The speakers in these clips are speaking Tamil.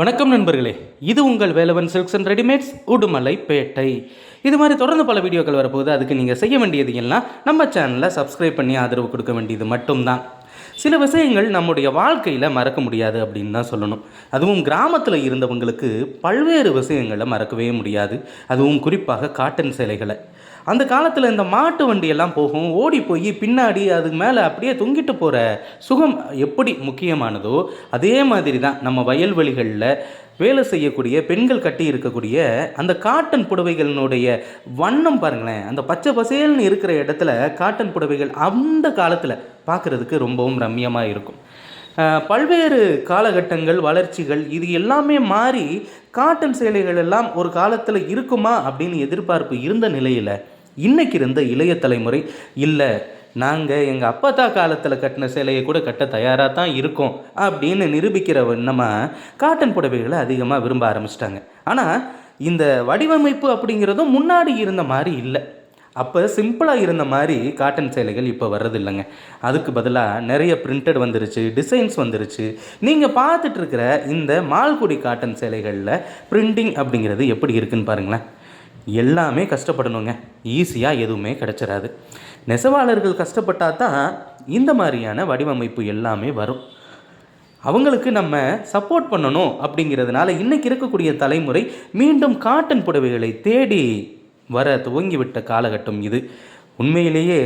வணக்கம் நண்பர்களே. இது உங்கள் Velavan silks and readymades Udumalaipettai இது மாதிரி தொடர்ந்து பல வீடியோக்கள் வரப்போகுது. அதுக்கு நீங்கள் செய்ய வேண்டியது எல்லாம் நம்ம சேனலை சப்ஸ்கிரைப் பண்ணி ஆதரவு கொடுக்க வேண்டியது மட்டும்தான். சில விஷயங்கள் நம்முடைய வாழ்க்கையில் மறக்க முடியாது அப்படின்னு தான் சொல்லணும். அதுவும் கிராமத்தில் இருந்தவங்களுக்கு பல்வேறு விஷயங்களை மறக்கவே முடியாது. அதுவும் குறிப்பாக காட்டன் சேலைகளை. அந்த காலத்தில் இந்த மாட்டு வண்டியெல்லாம் போகும். ஓடி போய் பின்னாடி அதுக்கு மேலே அப்படியே தொங்கிட்டு போகிற சுகம் எப்படி முக்கியமானதோ அதே மாதிரி தான் நம்ம வயல்வெளிகளில் வேலை செய்யக்கூடிய பெண்கள் கட்டி இருக்கக்கூடிய அந்த காட்டன் புடவைகளினுடைய வண்ணம் பாருங்களேன். அந்த பச்சை பசேல்னு இருக்கிற இடத்துல காட்டன் புடவைகள் அந்த காலத்தில் பார்க்குறதுக்கு ரொம்பவும் ரம்மியமாக இருக்கும். பல்வேறு காலகட்டங்கள் வளர்ச்சிகள் இது எல்லாமே மாறி காட்டன் சேலைகள் எல்லாம் ஒரு காலத்தில் இருக்குமா அப்படின்னு எதிர்பார்ப்பு இருந்த நிலையில் இன்றைக்கி இருந்த இளைய தலைமுறை இல்லை நாங்கள் எங்கள் அப்பத்தா காலத்தில் கட்டின சேலையை கூட கட்ட தயாராக தான் இருக்கோம் அப்படின்னு நிரூபிக்கிற வண்ணமாக காட்டன் புடவைகளை அதிகமாக விரும்ப ஆரம்பிச்சிட்டாங்க. ஆனால் இந்த வடிவமைப்பு அப்படிங்கிறதும் முன்னாடி இருந்த மாதிரி இல்லை. அப்போ சிம்பிளாக இருந்த மாதிரி காட்டன் சேலைகள் இப்போ வர்றதில்லைங்க. அதுக்கு பதிலாக நிறைய பிரிண்டட் வந்துருச்சு டிசைன்ஸ் வந்துருச்சு. நீங்கள் பார்த்துட்ருக்கிற இந்த மால்குடி காட்டன் சேலைகளில் பிரிண்டிங் அப்படிங்கிறது எப்படி இருக்குன்னு பாருங்களேன். எல்லாமே கஷ்டப்படணுங்க. ஈஸியாக எதுவுமே கிடச்சிடாது நெசவாளர்கள் கஷ்டப்பட்டால் தான் இந்த மாதிரியான வடிவமைப்பு எல்லாமே வரும். அவங்களுக்கு நம்ம சப்போர்ட் பண்ணணும் அப்படிங்கிறதுனால இன்றைக்கி இருக்கக்கூடிய தலைமுறை மீண்டும் காட்டன் புடவைகளை தேடி வர துவங்கிவிட்ட காலகட்டம் இது. உண்மையிலேயே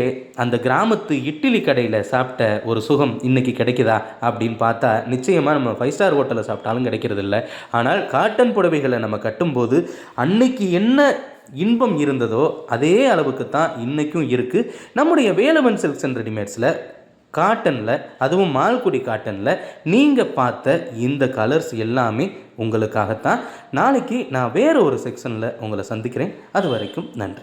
அந்த கிராமத்து இட்லி கடையில் சாப்பிட்ட ஒரு சுகம் இன்றைக்கி கிடைக்குதா அப்படின்னு பார்த்தா நிச்சயமாக நம்ம ஃபைவ் ஸ்டார் ஹோட்டலில் சாப்பிட்டாலும் கிடைக்கிறதில்ல. ஆனால் காட்டன் புடவைகளை நம்ம கட்டும்போது அன்னைக்கு என்ன இன்பம் இருந்ததோ அதே அளவுக்கு தான் இன்றைக்கும் இருக்குது நம்முடைய வேலவன் சில்க்ஸ் அண்ட் ரெடிமேட்ஸில் காட்டனில் அதுவும் மால்குடி காட்டனில் நீங்கள் பார்த்த இந்த கலர்ஸ் எல்லாமே உங்களுக்காகத்தான். நாளைக்கு நான் வேறு ஒரு செக்ஷனில் உங்களை சந்திக்கிறேன். அது வரைக்கும் நன்றி.